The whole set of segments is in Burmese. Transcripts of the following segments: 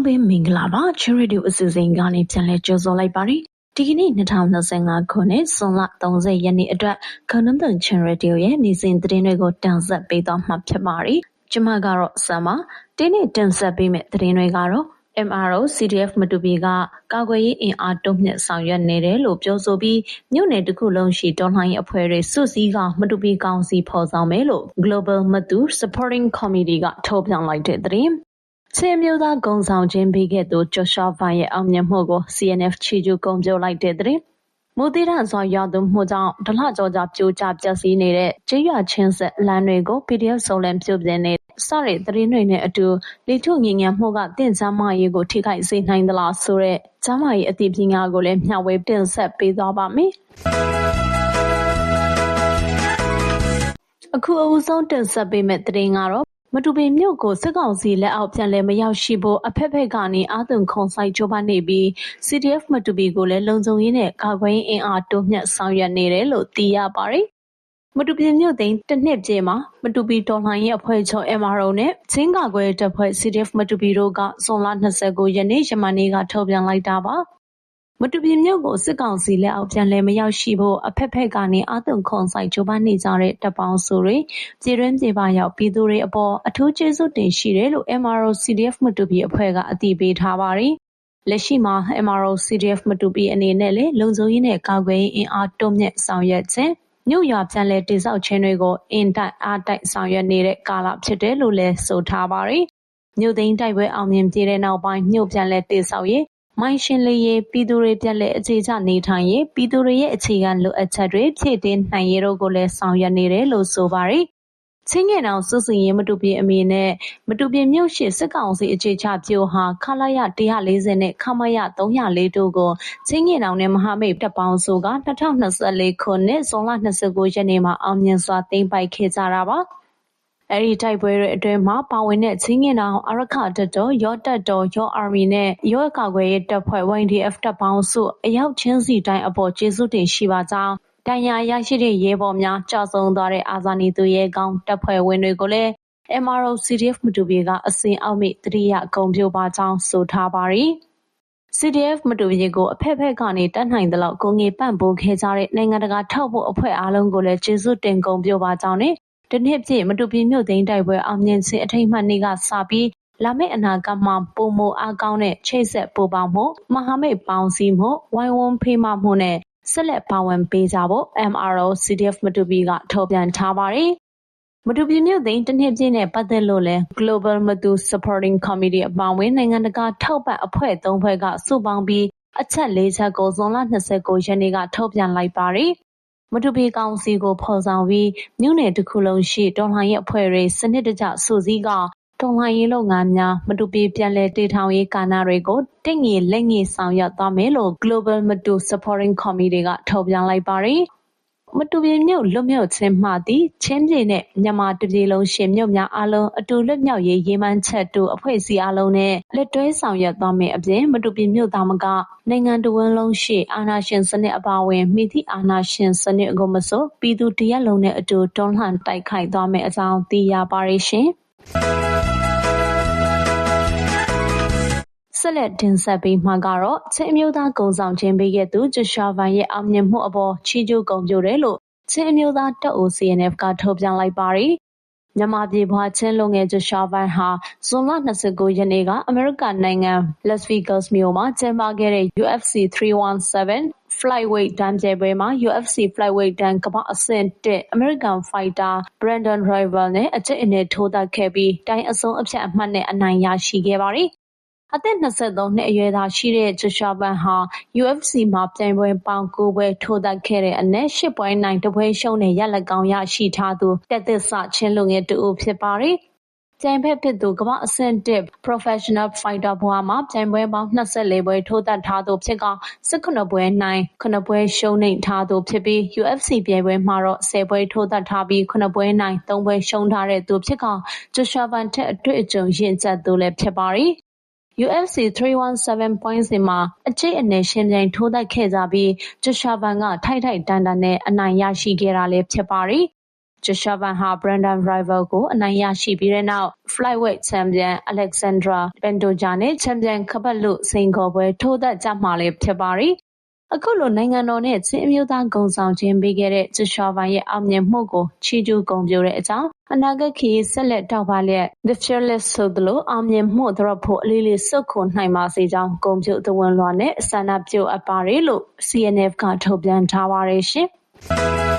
အားလုံးပဲမင်္ဂလာပါ Charity အစီအစဉ်ကနေပြန်လည်ကြိုဆိုလိုက်ပါတယ်ဒီကနေ့2025ခုနှစ်ဇွန်လ30ရက်နေ့အတွက်ခဏတန် Charity ရဲ့နေ့စဉ်သတင်းတွေကိုတင်ဆက်ပေးသွားမှာဖြစ်ပါတယ်ကျွန်မကတော့ဆမ်ပါဒီနေ့တင်ဆက်ပေးမယ့်သတင်းတွေကတော့ MRO CDF မတူပီကကာကွယ်ရေးအင်အားတုံ့ပြန်ဆောင်ရွက်နေတယ်လို့ပြောဆိုပြီးမြို့နယ်တစ်ခုလုံးရှိတော်လှန်ရေးအဖွဲ့တွေစုစည်းကမတူပီကောင်စီဖော်ဆောင်မယ်လို့ Global Matu Supporting Committee ကထုတ်ပြန်လိုက်တဲ့သတင်း ချင်းမျိုးသားဂုံဆောင်ခြင်းပေးခဲ့သူကျော်ရှော့ဖိုင်ရဲ့အောင်မြင်မှုကို CNF ချီကျူးဂုဏ်ပြုလိုက်တဲ့သတင်းမူတည်ထစွာရွာသွန်းမှုကြောင့်ဒလကြောကြပြိုကျပျက်စီးနေတဲ့ကျေးရွာချင်းဆက်လမ်းတွေကို PDF စုံလင်ပြုတ်ပြင်းနေစတဲ့သတင်းတွေနဲ့အတူလေထုငြိမ်ငြမှုကတင့်စမ်းမရေးကိုထိခိုက်စေနိုင်သလားဆိုတဲ့ကျမ်းမာရေးအသိပညာကိုလည်းမျှဝေတင်ဆက်ပေးသွားပါမယ်အခုအဦးဆုံးတင်ဆက်ပေးမယ့်သတင်းကတော့ မတူပီမြို့ကိုစစ်ကောင်စီလက်အောက်ပြန်လည်မရောက်ရှိဖို့အဖက်ဖက်ကနေအာသွန်ခုံဆိုင်ကြိုးပမ်းနေပြီး CDF မတူပီကိုလည်းလုံခြုံရေးနဲ့ကာကွယ်ရေးအင်အားတိုးမြှင့်ဆောင်ရွက်နေတယ်လို့သိရပါတယ်။မတူပီမြို့သိမ်းတစ်နှစ်ပြည့်မှာမတူပီတော်လှန်ရေးအဖွဲ့ချုပ် MRO နဲ့ချင်းကာကွယ်တပ်ဖွဲ့ CDF မတူပီတို့ကဇွန်လ29ရက်နေ့ယမန်နေ့ကထုတ်ပြန်လိုက်တာပါ။ မတူပီမြို့ကိုစစ်ကောင်စီလက်အောက်ပြန်လည်မရောက်ရှိဖို့အဖက်ဖက်ကနေအာသွန်ခွန်ဆိုင်ကြိုးပမ်းနေကြတဲ့တပ်ပေါင်းစုတွေပြည်တွင်းပြည်ပရောက်ပြည်သူတွေအပေါ်အထူးကျေးဇူးတင်ရှိတယ်လို့ MRO CDF မတူပီအဖွဲ့ကအတည်ပြုထားပါတယ်။လက်ရှိမှာ MRO CDF မတူပီအနေနဲ့လည်းလုံခြုံရေးနဲ့ကာကွယ်ရေးအင်အားတိုးမြင့်ဆောင်ရွက်ခြင်းမြို့ရွာပြန်လည်တည်ဆောက်ခြင်းတွေကိုအင်တိုက်အားတိုက်ဆောင်ရွက်နေတဲ့ကာလဖြစ်တယ်လို့လည်းဆိုထားပါတယ်။မြို့သိမ်းတိုက်ပွဲအောင်မြင်ပြီးတဲ့နောက်ပိုင်းမြို့ပြန်လည်တည်ဆောက်ရေး မိုင်းရှင်းလင်းရေးပြည်သူတွေပြန်လည်အခြေချနေထိုင်ရေးပြည်သူတွေရဲ့အခြေခံလိုအပ်ချက်တွေဖြည့်တင်းနိုင်ရေးတို့ကိုလည်းဆောင်ရွက်နေတယ်လို့ဆိုပါတယ်။ချင်းငယ်တောင်စုစင်ရေးမတူပြအမည်နဲ့မတူပြမြို့ရှိစစ်ကောင်စီအခြေချပြိုဟာခလာရ140နဲ့ခမရ304တို့ကိုချင်းငယ်တောင်နဲ့မဟာမိတ်တပ်ပေါင်းစုက2024ခုနှစ်ဇွန်လ29ရက်နေ့မှာအောင်မြင်စွာသိမ်းပိုက်ခဲ့ကြတာပါ။ အဲဒီတိုက်ပွဲတွေအတွင်းမှာပါဝင်တဲ့ချင်းငင်တောင်အာရခတပ်တော်ရောတပ်တော်ရောအာမီနဲ့ရောကာကွယ်ရေးတပ်ဖွဲ့ YDF တပ်ပေါင်းစုအရောက်ချင်းစီတိုင်းအပေါ်ကျေးဇူးတင်ရှိပါကြောင်းတန်ရာရရှိတဲ့ရဲဘော်များကြောက်ဆုံးသွားတဲ့အာဇာနည်သူရဲကောင်းတပ်ဖွဲ့ဝင်တွေကိုလည်း MRO CDF မတူပီကအစဉ်အောက်မိတတိယဂုံပြိုပါကြောင်းဆိုထားပါရီ CDF မတူပီကိုအဖက်ဖက်ကနေတတ်နိုင်သလောက်ကိုငေပန့်ပိုးခဲ့ကြတဲ့နိုင်ငံတကာထောက်ဖို့အဖွဲ့အားလုံးကိုလည်းကျေးဇူးတင်ဂုံပြိုပါကြောင်းနဲ့ တနှစ်ပြည့်မတူပီမြို့သိမ်းတိုက်ပွဲအောင်မြင်ခြင်းအထိမ်းအမှတ်နေ့ကစပြီးလာမယ့်အနာဂတ်မှာပိုမိုအားကောင်းတဲ့ချိတ်ဆက်ပူးပေါင်းမှုမဟာမိတ်ပေါင်းစည်းမှုဝိုင်းဝန်းဖေးမမှုနဲ့ဆက်လက်ပါဝင်ပေးကြဖို့ MRO CDF မတူပီကထုတ်ပြန်ထားပါတယ်။မတူပီမြို့သိမ်းတနှစ်ပြည့်နဲ့ပတ်သက်လို့လဲ Global Matu Supporting Committee အပါအဝင်နိုင်ငံတကာထောက်ပံ့အဖွဲ့၃ဖွဲ့ကစုပေါင်းပြီးအချက်၄ချက်ကိုဇွန်လ29ရက်နေ့ကထုတ်ပြန်လိုက်ပါတယ်။ မတူပီကောင်စီကိုဖော်ဆောင်ပြီးမြို့နယ်တစ်ခုလုံးရှိတော်လှန်ရေးအဖွဲ့တွေစနစ်တကျစုစည်းကာတော်လှန်ရေးလုပ်ငန်းများမတူပီပြန်လည်တည်ထောင်ရေးကဏ္ဍတွေကိုတင့်ငီလက်ငီဆောင်ရွက်သွားမယ်လို့ Global Matu Supporting Committee ကထုတ်ပြန်လိုက်ပါတယ်။ မတူပီမြို့လွတ်မြောက်ခြင်းမှသည်ချင်းပြည်နှင့်မြန်မာတစ်ပြည်လုံးရှင်မြို့များအားလုံးအတူလွတ်မြောက်ရေးရည်မှန်းချက်တူအဖွဲ့အစည်းအားလုံးနဲ့လက်တွဲဆောင်ရွက်သွားမယ့်အပြင်မတူပီမြို့သားမကနိုင်ငံတော်ဝန်လုံးရှိအာဏာရှင်စနစ်အပါအဝင်မိသည့်အာဏာရှင်စနစ်ကိုမဆိုပြည်သူတရက်လုံးနဲ့အတူတွန်းလှန်တိုက်ခိုက်သွားမယ့်အကြောင်းသိရပါရရှင်။ ဆက်လက်တင်ဆက်ပေးမှာကတော့ချင်းအမျိုးသားကုံဆောင်ခြင်းပေးခဲ့သူဂျရှာဗန်ရဲ့အောင်မြင်မှုအပေါ်ချီးကျူးဂုဏ်ပြုတယ်လို့ချင်းအမျိုးသားတပ်အို CNF ကထုတ်ပြန်လိုက်ပါတယ်။မြန်မာပြည်ဘွားချင်းလူငယ်ဂျရှာဗန်ဟာဇွန်လ29ရက်နေ့ကအမေရိကန်နိုင်ငံ Las Vegas မြို့မှာကျင်းပခဲ့တဲ့ UFC 317 Flyweight တန်းပြိုင်ပွဲမှာ UFC Flyweight တန်းကမ္ဘာ့အဆင့်1 American Fighter Brandon Royval နဲ့အကျိတ်အနယ်ထိုးသတ်ခဲ့ပြီးတိုင်အဆုံးအဖြတ်အမှတ်နဲ့အနိုင်ရရှိခဲ့ပါတယ် အသက်၂၃နှစ်အရွယ်သာရှိတဲ့ Joshua Ban ဟာ UFC မှာပြိုင်ပွဲပေါင်း၉ပွဲထိုးသတ်ခဲ့တဲ့အနက်၈ပွဲနိုင်၁ပွဲရှုံးတဲ့ရလဒ်ကောင်းရရှိထားသူတက်သစ်စချင်းလူငယ်တဦးဖြစ်ပါတယ်။ပြိုင်ဘက်ဖြစ်သူကမ္ဘာ့အဆင့်၁ Professional Fighter ဘဝမှာပြိုင်ပွဲပေါင်း၂၄ပွဲထိုးသတ်ထားသူဖြစ်ကာ၁၇ပွဲနိုင်၇ပွဲရှုံးနိမ့်ထားသူဖြစ်ပြီး UFC ပြိုင်ပွဲမှာတော့၁၀ပွဲထိုးသတ်ထားပြီး၇ပွဲနိုင်၃ပွဲရှုံးထားတဲ့သူဖြစ်ကာ Joshua Ban ထက်အတွေ့အကြုံရင့်ကျက်သူလည်းဖြစ်ပါတယ်။ UFC 317 Points မှာအကျိတ်အနယ်ယှဉ်ပြိုင်ထိုးသတ်ခဲ့ကြပြီး Joshua Ban ကထိုက်ထိုက်တန်တန်နဲ့အနိုင်ရရှိခဲ့တာလည်းဖြစ်ပါတယ် Jashavan ဟာ Brandon Rival ကိုအနိုင်ရရှိပြီးတဲ့နောက် Flyweight Champion Alexandra Pantoja နဲ့ Champion ခပတ်လုစိန်ခေါ်ပွဲထိုးသက်ကြမှာလည်းဖြစ်ပါတယ်။ အခုလိုနိုင်ငံတော်နဲ့ချင်းအမျိုးသားဂုဏ်ဆောင်ခြင်းပေးခဲ့တဲ့ Jashavan ရဲ့အောင်မြင်မှုကိုချီးကျူးဂုဏ်ပြုတဲ့အကြောင်းအနာဂတ်ခရီးဆက်လက်တောက်ပလျက် The Fearless ဆိုသလိုအောင်မြင်မှုသရဖို့အလေးလေးစွတ်ခုနိုင်ပါစေကြောင်းဂုဏ်ပြုသဝဏ်လွှာနဲ့ဆန္ဒပြုအပ်ပါတယ်လို့ CNF ကထုတ်ပြန်ထားပါတယ်ရှင်။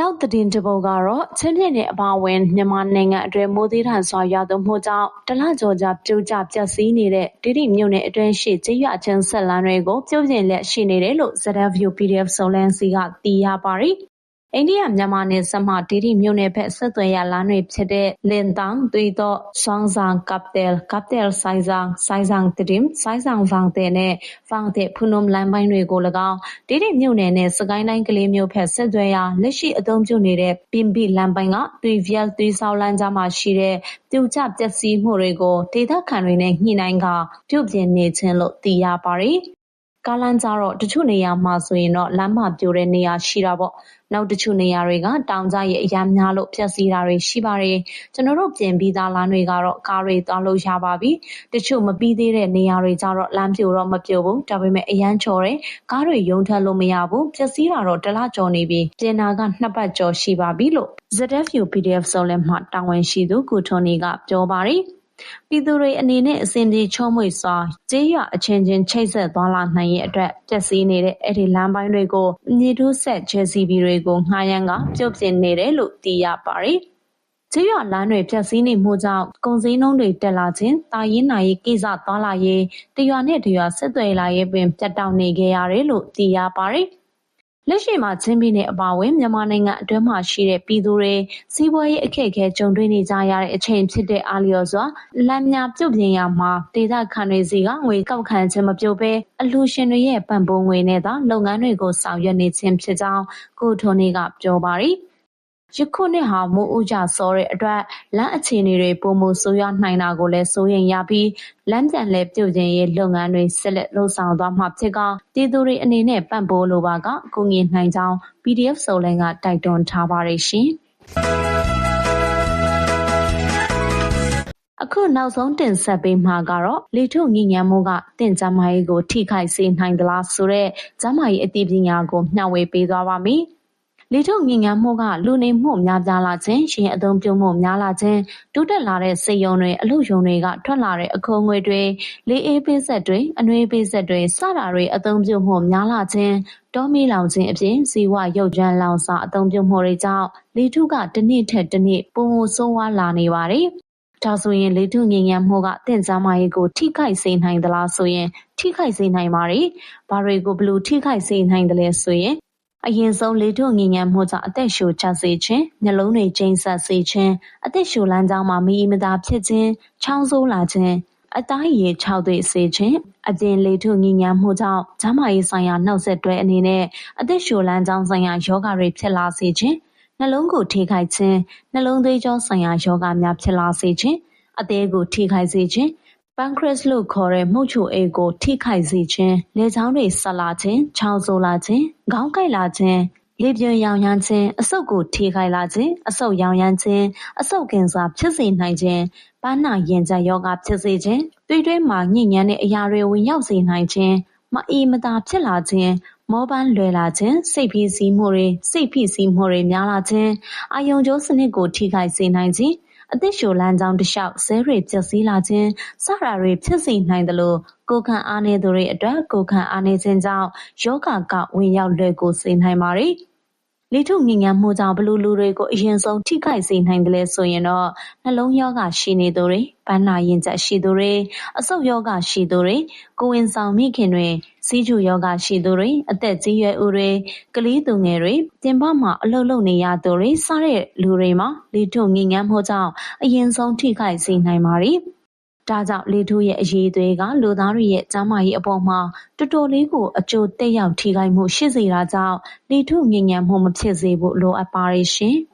နောက်သတင်းတစ်ပုဒ်ကတော့ချင်းပြည်နယ်အပါအဝင်မြန်မာနိုင်ငံအတွင်းမိုးသီးထန်စွာရွာသွန်းမှုကြောင့်တလကျော်ကြာပြိုကျပျက်စီးနေတဲ့ဒိဋ္ဌိမြို့နယ်အတွင်းရှိကျေးရွာချင်းဆက်လမ်းတွေကိုပြုပြင်လျက်ရှိနေတယ်လို့ ZFU PDF စုံလန်းစီကသိရပါတယ်။ အိန္ဒိယ-မြန်မာနယ်စပ်မှဒေဒီမြို့နယ်ဘက်ဆက်သွယ်ရာလမ်းတွေဖြစ်တဲ့လင်တန်း၊သွေးသော့၊စွမ်းဇန်၊ကပ်တယ်၊ကပ်တယ်-ဆိုင်းဇန်၊ဆိုင်းဇန်-တဒင်၊ဆိုင်းဇန်-ဗန်းတဲ့နဲ့ဗန်းတဲ့-ဖူနွမ်လမ်းပိုင်းတွေကို၎င်း၊ဒေဒီမြို့နယ်နဲ့စစ်ကိုင်းတိုင်းကလေးမြို့ဘက်ဆက်သွယ်ရာလက်ရှိအသုံးပြုနေတဲ့ပင်ပိလမ်းပိုင်းကသွေဗျက်-သွေးစောက်လမ်းကြားမှာရှိတဲ့ပြိုကျပျက်စီးမှုတွေကိုဒေသခံတွေနဲ့ညှိနှိုင်းကာပြုပြင်နေခြင်းလို့သိရပါတယ်။ ကားလမ်းကျတော့ တချို့နေရာမှာဆိုရင်တော့ လမ်းမပြိုတဲ့နေရာရှိတာပေါ့ နောက်တချို့နေရာတွေက တောင်ကျရေအရမ်းများလို့ ပျက်စီးတာတွေရှိပါတယ်။ကျနော်တို့ပြင်ပြီးသားလမ်းတွေကတော့ ကားတွေသွားလို့ရပါပြီ။တချို့မပြီးသေးတဲ့နေရာတွေကျတော့ လမ်းပြိုတော့ မပြိုဘူး။ဒါပေမဲ့ အရမ်းချော်တယ်။ကားတွေရုန်းထွက်လို့မရဘူး။ပျက်စီးတာတော့တလကျော်နေပြီ။ပြင်တာကနှစ်ပတ်ကျော်ရှိပါပြီ လို့ ZFU PDF စုံလင်မှ တာဝန်ရှိသူ ကိုထွန်းနီကပြောပါတယ်။ ပြည်သူတွေအနေနဲ့အဆင်ပြေချောမွေ့စွာ ကျေးရွာအချင်းချင်း ချိတ်ဆက်သွားလာနိုင်ရေးအတွက် ပျက်စီးနေတဲ့အဲဒီလမ်းပိုင်းတွေကို မြေတူးစက် JCB တွေကိုငှားရမ်းကာ ပြုပြင်နေတယ်လို့ သိရပါတယ်။ကျေးရွာလမ်းတွေ ပျက်စီးနေမှုကြောင့် ကုန်ဈေးနှုန်းတွေ တက်လာခြင်း၊သာရေးနာရေးကိစ္စ သွားလာရေး၊တစ်ရွာနဲ့တစ်ရွာ ဆက်သွယ်လာရေးပင် ပြတ်တောက်နေခဲ့ရတယ်လို့ သိရပါတယ်။ လက်ရှိမှာချင်းပြည်နယ်အပါအဝင်မြန်မာနိုင်ငံအတွင်းမှာရှိတဲ့ပြည်သူတွေစီးပွားရေးအခက်အခဲကြုံတွေ့နေကြရတဲ့အချိန်ဖြစ်တဲ့အားလျော်စွာလမ်းများပြုပြင်ရာမှာဒေသခံတွေစီကငွေကောက်ခံခြင်းမပြုဘဲအလှူရှင်တွေရဲ့ပံ့ပိုးငွေနဲ့သာလုပ်ငန်းတွေကိုဆောင်ရွက်နေခြင်းဖြစ်ကြောင်းကိုထွန်းနေကပြောပါတယ်။ ယခုနှစ်ဟာမိုးဦးကျစောတဲ့အတွက်လမ်းအခြေအနေတွေပိုမိုဆိုးရွားနိုင်တာကိုလည်းစိုးရိမ်ရပြီးလမ်းပြန်လည်ပြုပြင်ရေးလုပ်ငန်းတွေဆက်လက်လုပ်ဆောင်သွားမှာဖြစ်ကာပြည်သူတွေအနေနဲ့ပံ့ပိုးလိုပါကကူညီနိုင်ကြောင်း PDF စုံလင်ကတိုက်တွန်းထားပါတယ်ရှင်။အခုနောက်ဆုံးတင်ဆက်ပေးမှာကတော့လေထုညဉ့်ဉန်းမှုကတင့်ကျမကြီးကို ထိခိုက်စေနိုင်သလားဆိုတဲ့ကျမကြီးအသိပညာကိုမျှဝေပေးသွားပါမယ်။ လေထုညစ်ညမ်းမှုကလူနေမှုများပြားလာခြင်း၊ယာဉ်အသုံးပြုမှုများလာခြင်း၊တိုးတက်လာတဲ့စက်ရုံတွေ၊အလုပ်ရုံတွေကထွက်လာတဲ့အခိုးအငွေ့တွေ၊လေအေးပေးစက်တွေ၊အနွေးပေးစက်တွေစတာတွေအသုံးပြုမှုများလာခြင်း၊တောမီးလောင်ခြင်းအပြင်ဇီဝရုပ်ကြွင်းလောင်စာအသုံးပြုမှုတွေကြောင့်လေထုကတနေ့ထက်တနေ့ပိုမိုဆိုးဝါးလာနေပါတယ်။ဒါဆိုရင်လေထုညစ်ညမ်းမှုကသင့်ကျန်းမာရေးကိုထိခိုက်စေနိုင်သလားဆိုရင်ထိခိုက်စေနိုင်ပါတယ်။ဘာတွေကိုဘယ်လိုထိခိုက်စေနိုင်သလဲဆိုရင် အရင်ဆုံးလေထုညစ်ညမ်းမှုကြောင့်အသက်ရှူကျစေခြင်း၊မျက်လုံးတွေကျိန်းစပ်စေခြင်း၊အသက်ရှူလမ်းကြောင်းမှာမအေးမသာဖြစ်ခြင်း၊ချောင်းဆိုးလာခြင်း၊အသားအရည်ခြောက်သွေ့စေခြင်း၊အပြင်လေထုညစ်ညမ်းမှုကြောင့်ကျန်းမာရေးဆိုင်ရာနောက်ဆက်တွဲအနေနဲ့အသက်ရှူလမ်းကြောင်းဆိုင်ရာရောဂါတွေဖြစ်လာစေခြင်း၊နှလုံးကိုထိခိုက်ခြင်း၊နှလုံးသွေးကြောဆိုင်ရာရောဂါများဖြစ်လာစေခြင်း၊အသည်းကိုထိခိုက်စေခြင်း ပန်ခရက်စ်လို့ခေါ်တဲ့မှုတ်ချိုအိတ်ကို ထိခိုက်စေခြင်း၊လည်ချောင်းတွေဆက်လာခြင်း၊ချောင်းဆိုးလာခြင်း၊ခေါင်းကိုက်လာခြင်း၊လေပြွန်ယောင်ယမ်းခြင်း၊အဆုတ်ကိုထိခိုက်လာခြင်း၊အဆုတ်ယောင်ယမ်းခြင်း၊အဆုတ်ကင်ဆာဖြစ်စေနိုင်ခြင်း၊ပန်းနာရင်ကျပ်ရောဂါဖြစ်စေခြင်း၊သွေးတွင်းမှာညစ်ညမ်းတဲ့အရာတွေဝင်ရောက်စေနိုင်ခြင်း၊မအေးမသာဖြစ်လာခြင်း၊မောပန်းလွယ်လာခြင်း၊စိတ်ဖိစီးမှုတွေ၊စိတ်ဖိစီးမှုတွေများလာခြင်း၊အာရုံကြောစနစ်ကိုထိခိုက်စေနိုင်ခြင်း အသက်ရှူလမ်းကြောင်းတလျှောက်ဆဲတွေပျက်စီးလာခြင်းစတာတွေဖြစ်စေနိုင်သလိုကိုယ်ခံအားနည်းသူတွေအတွက်ကိုယ်ခံအားနည်းခြင်းကြောင့်ယောဂကဝင်ရောက်လွယ်ကူစေနိုင်ပါတယ်။ လေထုညစ်ညမ်းမှုကြောင့် ဘယ်လိုလူတွေကို အရင်ဆုံး ထိခိုက်စေနိုင်သလဲဆိုရင်တော့ နှလုံးရောဂါရှိနေသူတွေ၊ပန်းနာရင်ကျပ်ရှိသူတွေ၊အဆုတ်ရောဂါရှိသူတွေ၊ကိုယ်ဝန်ဆောင်မိခင်တွေ၊ဆီးချိုရောဂါရှိသူတွေ၊အသက်ကြီးရွယ်ဦးတွေ၊ကလေးသူငယ်တွေ၊ပြင်ပမှာ အလုပ်လုပ်နေရသူတွေ စတဲ့လူတွေမှာ လေထုညစ်ညမ်းမှုကြောင့် အရင်ဆုံး ထိခိုက်စေနိုင်ပါတယ်။ ဒါကြောင့်လေထုရဲ့အရည်အသွေးကလူသားတွေရဲ့ကျန်းမာရေးအပေါ်မှာတော်တော်လေးကိုအကျိုးသက်ရောက်ထိခိုက်မှုရှိစေတာကြောင့်လေထုညစ်ညမ်းမှုမဖြစ်စေဖို့လိုအပ်ပါတယ်ရှင်။